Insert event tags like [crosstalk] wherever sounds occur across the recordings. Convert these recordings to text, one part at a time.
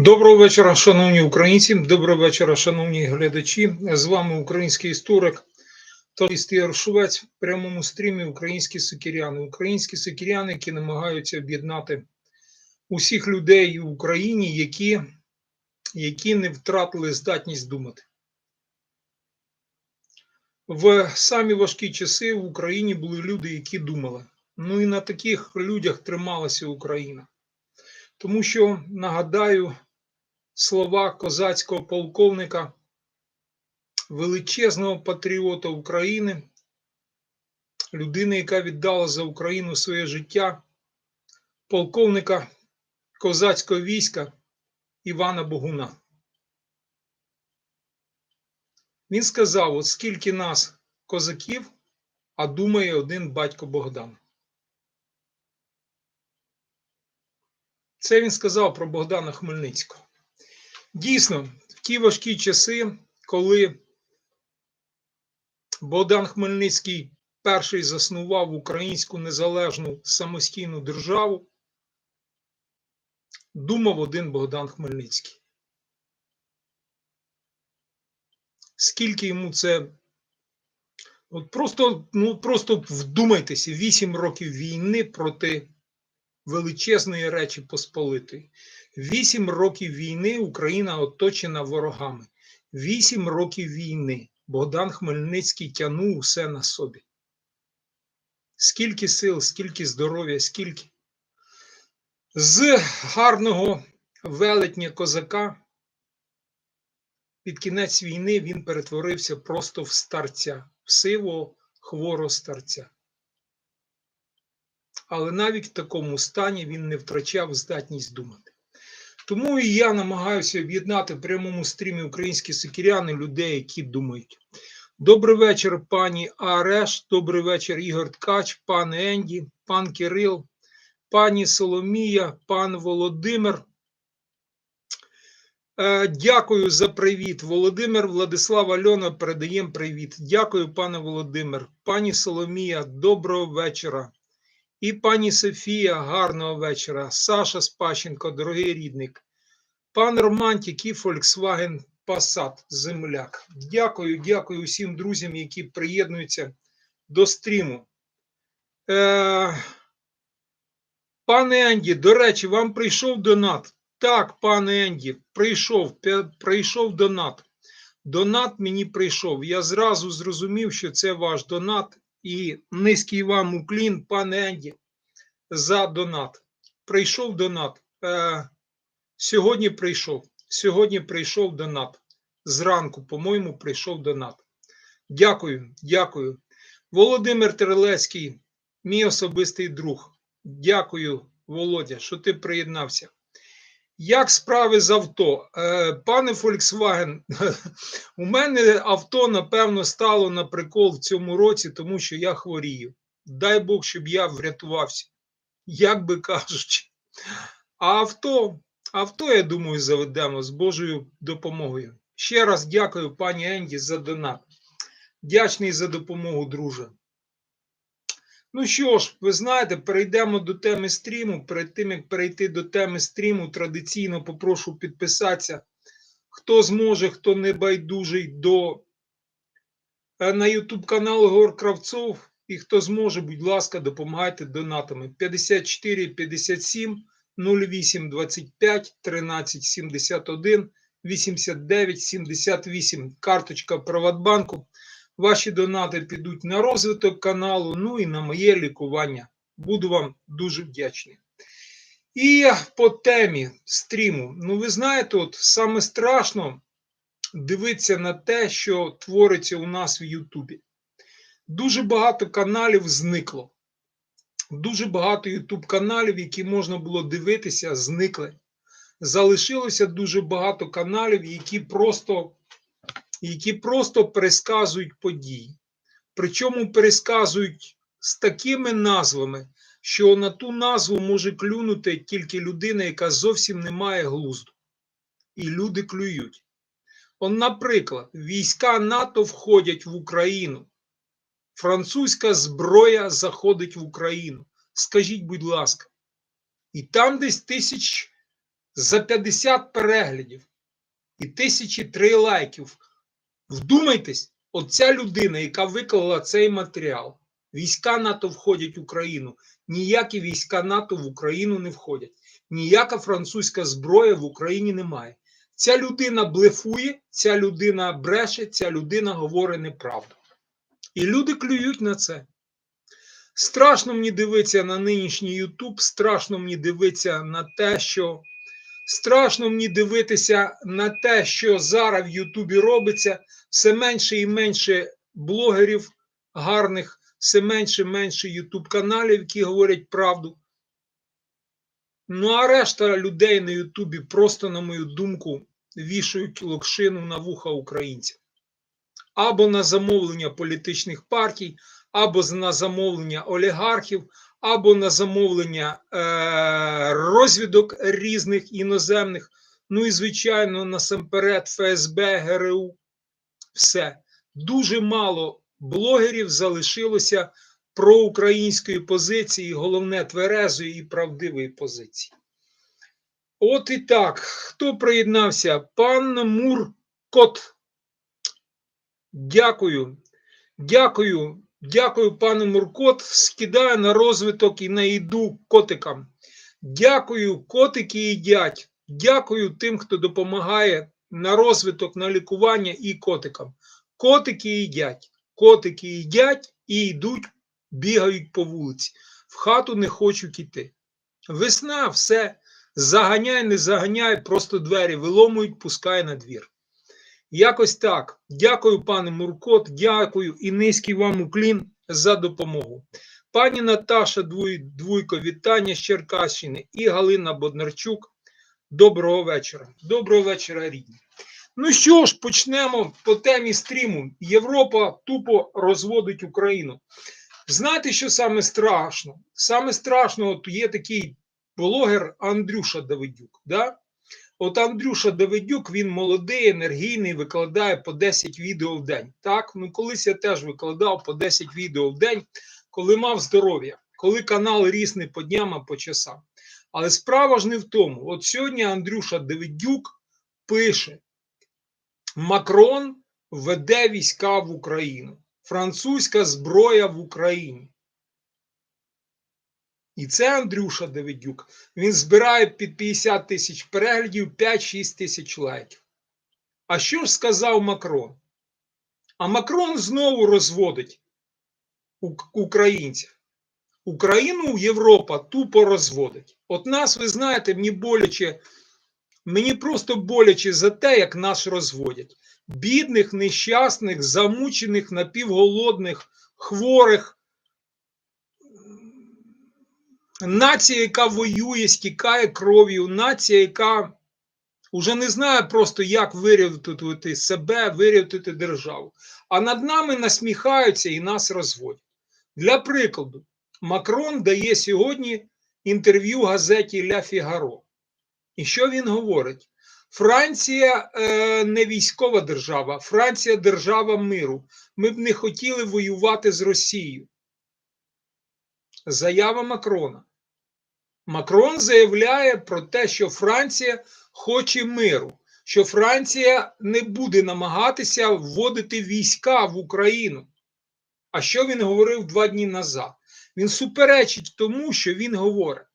Доброго вечора, шановні українці. Доброго вечора, шановні глядачі. З вами український історик Толістій Швець в прямому стрімі Українські сокіряни. Українські сокіряни, які намагаються об'єднати усіх людей в Україні, які, які не втратили здатність думати. В самі важкі часи в Україні були люди, які думали. Ну і на таких людях трималася Україна. Тому що нагадаю слова козацького полковника, величезного патріота України, людини, яка віддала за Україну своє життя, полковника козацького війська Івана Богуна. Він сказав: от скільки нас козаків, а думає один батько Богдан. Це він сказав про Богдана Хмельницького. Дійсно, в ті важкі часи, коли Богдан Хмельницький перший заснував українську незалежну самостійну державу, думав один Богдан Хмельницький. Скільки йому це. От просто, ну, просто вдумайтеся, вісім років війни проти величезної речі Посполитої. Вісім років війни Україна оточена ворогами. Вісім років війни Богдан Хмельницький тянув усе на собі. Скільки сил, скільки здоров'я, скільки. З гарного велетня козака під кінець війни він перетворився просто в старця, в сивого хворого старця але навіть в такому стані він не втрачав здатність думати. Тому і я намагаюся об'єднати в прямому стрімі українські сокіряни людей, які думають. Добрий вечір, пані Ареш, добрий вечір, Ігор Ткач, пан Енді, пан Кирил, пані Соломія, пан Володимир. Е, дякую за привіт. Володимир Владислав Альона передаємо привіт. Дякую, пане Володимир. Пані Соломія, доброго вечора. І пані Софія, гарного вечора. Саша Спащенко, дорогий рідник. Пан Романтик і Volkswagen Passat, земляк. Дякую, дякую усім друзям, які приєднуються до стріму. Е, Пане Енді, до речі, вам прийшов донат. Так, пане Енді, прийшов, прийшов донат. Донат мені прийшов. Я зразу зрозумів, що це ваш донат. І низький вам уклін, пане Енді, за донат. Прийшов донат. Е, Сьогодні прийшов. Сьогодні прийшов донат. Зранку, по-моєму, прийшов донат. Дякую, дякую. Володимир Терелецький, мій особистий друг. Дякую, Володя, що ти приєднався. Як справи з авто? Е, пане Volkswagen, [laughs] у мене авто, напевно, стало на прикол в цьому році, тому що я хворію. Дай Бог, щоб я врятувався, як би кажучи. А авто, авто, я думаю, заведемо з Божою допомогою. Ще раз дякую, пані Енді, за донат. Вдячний за допомогу, друже. Ну що ж, ви знаєте, перейдемо до теми стріму. Перед тим, як перейти до теми стріму, традиційно попрошу підписатися. Хто зможе, хто не байдужий до е, на YouTube канал Гор Кравцов. І хто зможе, будь ласка, допомагайте донатами 54 57 08 25 13 71 89 78. Карточка Приватбанку. Ваші донати підуть на розвиток каналу, ну і на моє лікування. Буду вам дуже вдячний. І по темі стріму. Ну, ви знаєте, от саме страшно дивитися на те, що твориться у нас в Ютубі. Дуже багато каналів зникло. Дуже багато Ютуб каналів, які можна було дивитися, зникли. Залишилося дуже багато каналів, які просто які просто пересказують події. Причому пересказують з такими назвами, що на ту назву може клюнути тільки людина, яка зовсім не має глузду. І люди клюють. Он, наприклад, війська НАТО входять в Україну. Французька зброя заходить в Україну. Скажіть, будь ласка, і там десь тисяч за 50 переглядів і тисячі три лайків. Вдумайтесь, оця людина, яка виклала цей матеріал, війська НАТО входять в Україну. Ніякі війська НАТО в Україну не входять. Ніяка французька зброя в Україні немає. Ця людина блефує, ця людина бреше, ця людина говорить неправду. І люди клюють на це. Страшно мені дивитися на нинішній Ютуб, страшно мені дивитися на те, що страшно мені дивитися на те, що зараз в Ютубі робиться. Все менше і менше блогерів гарних, все менше і менше Ютуб каналів, які говорять правду. Ну, а решта людей на Ютубі просто, на мою думку, вішають локшину на вуха українців. Або на замовлення політичних партій, або на замовлення олігархів, або на замовлення е- розвідок різних іноземних. Ну і, звичайно, насамперед ФСБ, ГРУ. Все. Дуже мало блогерів залишилося проукраїнської позиції, головне тверезої і правдивої позиції. От і так, хто приєднався? Пан Муркот. Дякую. Дякую. Дякую, пане Муркот. Скидаю на розвиток і на їду котикам. Дякую, котики їдять. Дякую тим, хто допомагає на розвиток, на лікування і котикам. Котики їдять. Котики їдять і йдуть, бігають по вулиці. В хату не хочуть іти. Весна, все. Заганяй, не заганяй, просто двері виломують, пускай на двір. Якось так. Дякую, пане Муркот, дякую і низький вам уклін за допомогу. Пані Наташа Двуй, Двуйко, вітання з Черкащини і Галина Боднарчук. Доброго вечора. Доброго вечора, рідні. Ну що ж, почнемо по темі стріму. Європа тупо розводить Україну. Знаєте, що саме страшно? Саме страшно, от є такий блогер Андрюша Давидюк. Да? От Андрюша Давидюк, він молодий, енергійний, викладає по 10 відео в день. Так, ну колись я теж викладав по 10 відео в день, коли мав здоров'я, коли канал ріс по дням, а по часам. Але справа ж не в тому. От сьогодні Андрюша Давидюк пише: Макрон веде війська в Україну, французька зброя в Україні. І це Андрюша Давидюк. Він збирає під 50 тисяч переглядів 5-6 тисяч лайків. А що ж сказав Макрон? А Макрон знову розводить українців. Україну Європа тупо розводить. От нас, ви знаєте, мені боляче, мені просто боляче за те, як нас розводять. Бідних, нещасних, замучених, напівголодних, хворих. Нація, яка воює, стікає кров'ю, нація, яка вже не знає просто, як вирятувати себе, вирятувати державу. А над нами насміхаються і нас розводять. Для прикладу, Макрон дає сьогодні інтерв'ю газеті Ля Фігаро. І що він говорить? Франція е, не військова держава, Франція держава миру. Ми б не хотіли воювати з Росією. Заява Макрона. Макрон заявляє про те, що Франція хоче миру, що Франція не буде намагатися вводити війська в Україну. А що він говорив два дні назад? Він суперечить тому, що він говорить.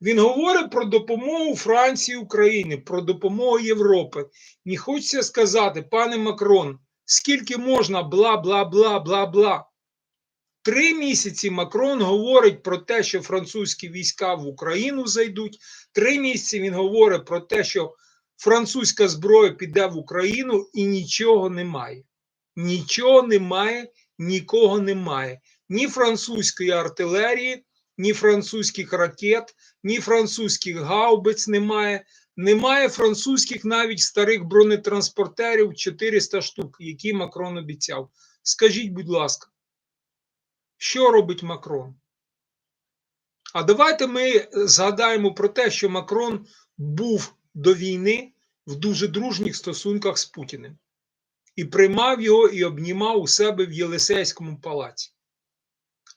Він говорить про допомогу Франції Україні, про допомогу Європи. Не хочеться сказати, пане Макрон, скільки можна бла, бла, бла, бла, бла. Три місяці Макрон говорить про те, що французькі війська в Україну зайдуть. Три місяці він говорить про те, що французька зброя піде в Україну і нічого немає. Нічого немає, нікого немає. Ні французької артилерії, ні французьких ракет, ні французьких гаубиць немає. Немає французьких навіть старих бронетранспортерів 400 штук, які Макрон обіцяв. Скажіть, будь ласка. Що робить Макрон? А давайте ми згадаємо про те, що Макрон був до війни в дуже дружніх стосунках з Путіним і приймав його і обнімав у себе в Єлисейському палаці.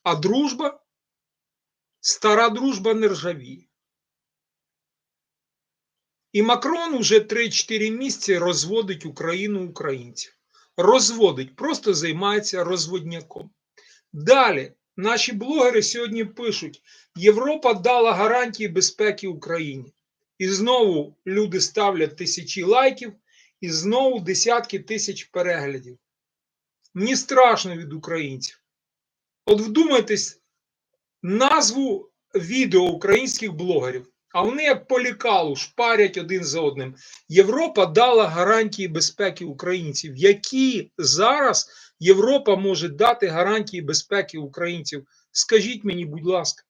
А дружба, стара дружба не ржавіє. І Макрон уже 3-4 місяці розводить Україну українців. Розводить, просто займається розводняком. Далі, наші блогери сьогодні пишуть: Європа дала гарантії безпеки Україні. І знову люди ставлять тисячі лайків, і знову десятки тисяч переглядів. Мені страшно від українців. От вдумайтесь назву відео українських блогерів, а вони як по лікалу шпарять один за одним. Європа дала гарантії безпеки українців. Які зараз Європа може дати гарантії безпеки українців? Скажіть мені, будь ласка,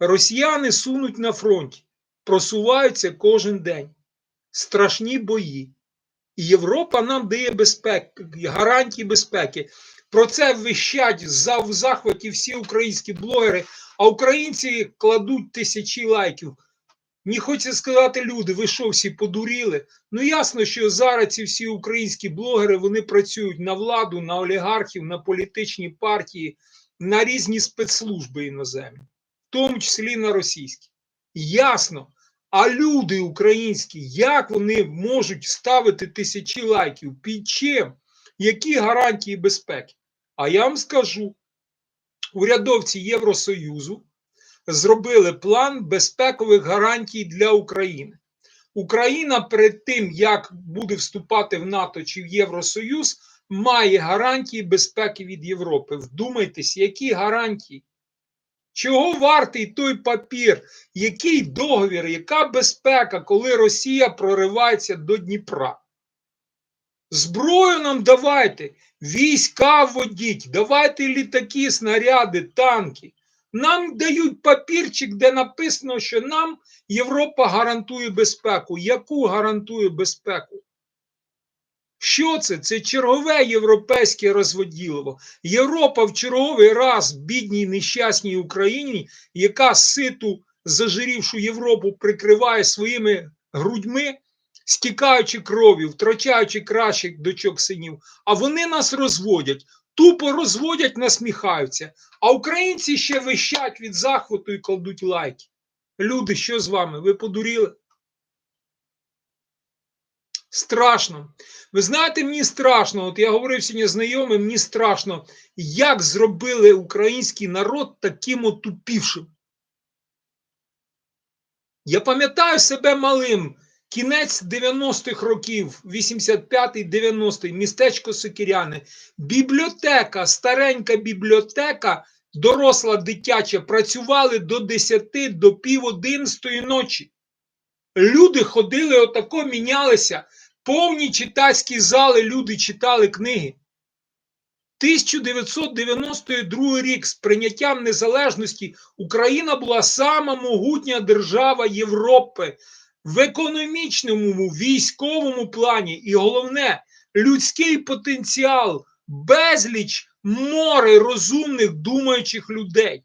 росіяни сунуть на фронті, просуваються кожен день. Страшні бої. І Європа нам дає безпеку, гарантії безпеки. Про це вищать в захваті всі українські блогери, а українці кладуть тисячі лайків. Мені хочеться сказати, люди, ви що всі подуріли? Ну ясно, що зараз ці всі українські блогери вони працюють на владу, на олігархів, на політичні партії, на різні спецслужби іноземні, в тому числі на російські. Ясно. А люди українські, як вони можуть ставити тисячі лайків? Під чим? Які гарантії безпеки? А я вам скажу: урядовці Євросоюзу зробили план безпекових гарантій для України. Україна перед тим, як буде вступати в НАТО чи в Євросоюз, має гарантії безпеки від Європи. Вдумайтесь, які гарантії? Чого вартий той папір? Який договір, яка безпека, коли Росія проривається до Дніпра? Зброю нам давайте, війська вводіть, давайте літаки, снаряди, танки. Нам дають папірчик, де написано, що нам Європа гарантує безпеку. Яку гарантує безпеку? Що це? Це чергове європейське розводілово. Європа в черговий раз бідній нещасній Україні, яка ситу зажирівшу Європу прикриває своїми грудьми, стікаючи кров'ю, втрачаючи кращих дочок синів, а вони нас розводять, тупо розводять, насміхаються. А українці ще вищать від захвату і кладуть лайки. Люди, що з вами? Ви подуріли? Страшно. Ви знаєте, мені страшно. От я говорив сьогодні знайомим, мені страшно, як зробили український народ таким отупівшим. Я пам'ятаю себе малим. Кінець 90-х років, 85-й, 90-й, містечко Сокіряне, бібліотека, старенька бібліотека, доросла дитяча, працювали до 10, до пів 11 ночі. Люди ходили отако, мінялися, повні читацькі зали, люди читали книги. 1992 рік з прийняттям незалежності Україна була сама могутня держава Європи в економічному, військовому плані, і головне, людський потенціал, безліч море розумних думаючих людей.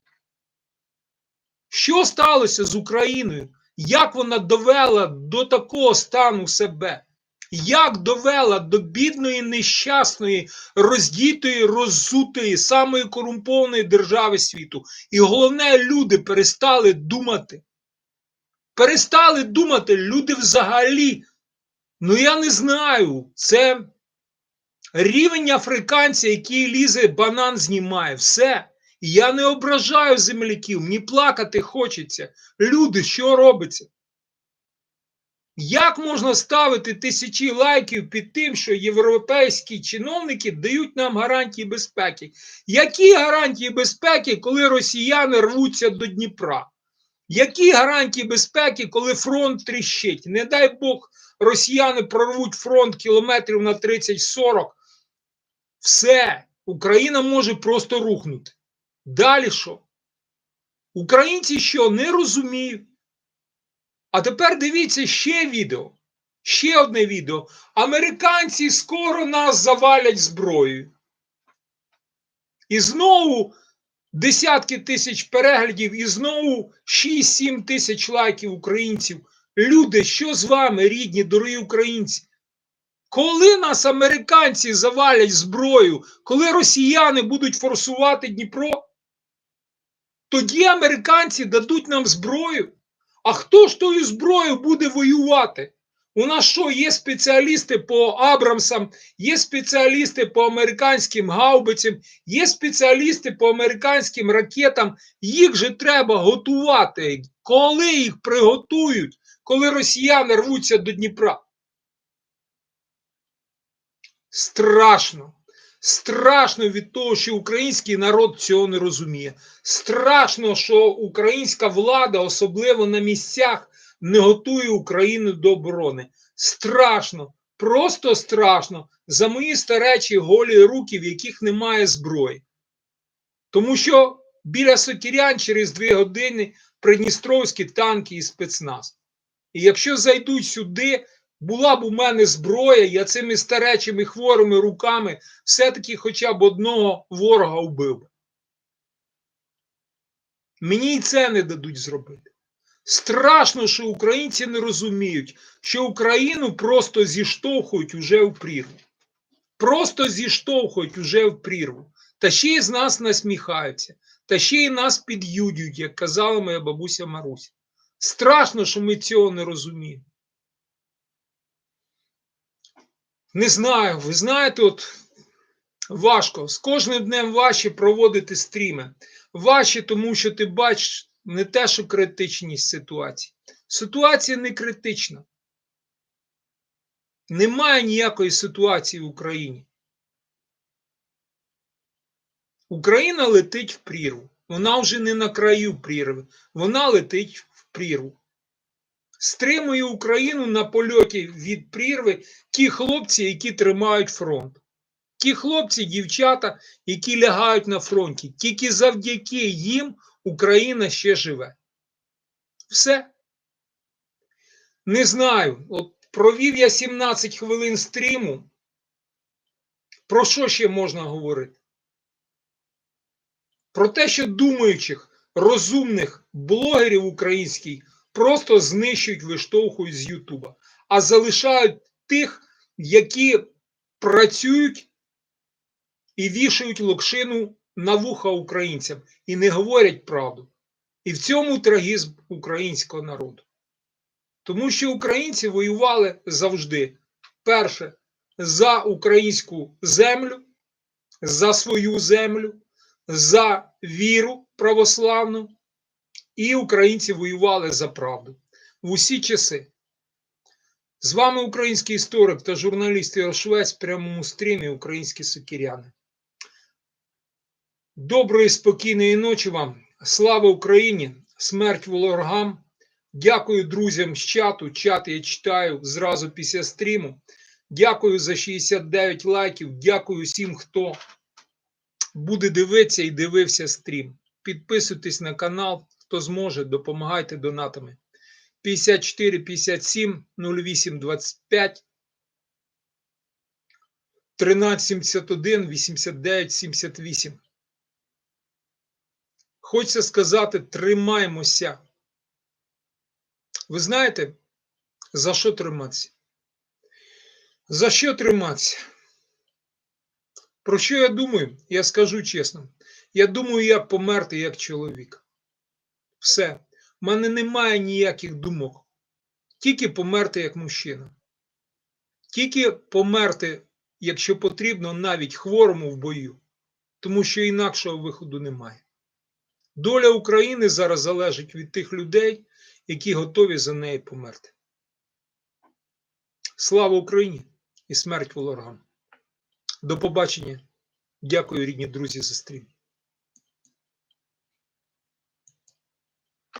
Що сталося з Україною? Як вона довела до такого стану себе? Як довела до бідної, нещасної, роздітої, роззутої, самої корумпованої держави світу? І головне, люди перестали думати. Перестали думати, люди взагалі. Ну, я не знаю, це рівень африканця, який лізе, банан знімає. Все. Я не ображаю земляків, мені плакати хочеться. Люди, що робиться? Як можна ставити тисячі лайків під тим, що європейські чиновники дають нам гарантії безпеки? Які гарантії безпеки, коли росіяни рвуться до Дніпра? Які гарантії безпеки, коли фронт тріщить? Не дай Бог, росіяни прорвуть фронт кілометрів на 30-40. Все, Україна може просто рухнути. Далі що? Українці що не розуміють? А тепер дивіться ще відео. Ще одне відео. Американці скоро нас завалять зброєю. І знову десятки тисяч переглядів, і знову 6-7 тисяч лайків українців. Люди, що з вами, рідні, дорогі українці? Коли нас американці завалять зброю, коли росіяни будуть форсувати Дніпро, тоді американці дадуть нам зброю. А хто ж тою зброєю буде воювати? У нас що, є спеціалісти по Абрамсам, є спеціалісти по американським гаубицям, є спеціалісти по американським ракетам. Їх же треба готувати. Коли їх приготують, коли росіяни рвуться до Дніпра? Страшно. Страшно від того, що український народ цього не розуміє. Страшно, що українська влада, особливо на місцях, не готує Україну до оборони. Страшно, просто страшно за мої старечі голі руки, в яких немає зброї. Тому що біля Сокірян через дві години придністровські танки і спецназ. І якщо зайдуть сюди, була б у мене зброя, я цими старечими хворими руками все-таки хоча б одного ворога вбив. би. Мені і це не дадуть зробити. Страшно, що українці не розуміють, що Україну просто зіштовхують уже в прірву. Просто зіштовхують уже в прірву. Та ще й з нас насміхаються, та ще й нас під'юдюють, як казала моя бабуся Маруся. Страшно, що ми цього не розуміємо. Не знаю, ви знаєте, от важко. З кожним днем важче проводити стріми. Важче, тому що ти бачиш не те, що критичність ситуації. Ситуація не критична. Немає ніякої ситуації в Україні. Україна летить в прірву. Вона вже не на краю прірви, вона летить в прірву. Стримує Україну на польоті від прірви ті хлопці, які тримають фронт. Ті хлопці, дівчата, які лягають на фронті. Тільки завдяки їм Україна ще живе. Все. Не знаю. От провів я 17 хвилин стріму. Про що ще можна говорити? Про те, що думаючих, розумних блогерів українських просто знищують, виштовхують з Ютуба, а залишають тих, які працюють і вішають локшину на вуха українцям і не говорять правду. І в цьому трагізм українського народу. Тому що українці воювали завжди. Перше, за українську землю, за свою землю, за віру православну, і українці воювали за правду в усі часи. З вами український історик та журналіст Ярошвець в прямому стрімі Українські сокіряни. Доброї, спокійної ночі вам. Слава Україні! Смерть ворогам! Дякую друзям з чату. Чат я читаю зразу після стріму. Дякую за 69 лайків. Дякую всім, хто буде дивитися і дивився стрім. Підписуйтесь на канал, хто зможе, допомагайте донатами. 54 57 08 25 13 71 89 78. Хочеться сказати, тримаймося. Ви знаєте, за що триматися? За що триматися? Про що я думаю? Я скажу чесно. Я думаю, як померти як чоловік. Все. У мене немає ніяких думок. Тільки померти як мужчина. Тільки померти, якщо потрібно, навіть хворому в бою. Тому що інакшого виходу немає. Доля України зараз залежить від тих людей, які готові за неї померти. Слава Україні і смерть ворогам! До побачення. Дякую, рідні друзі, за стрім.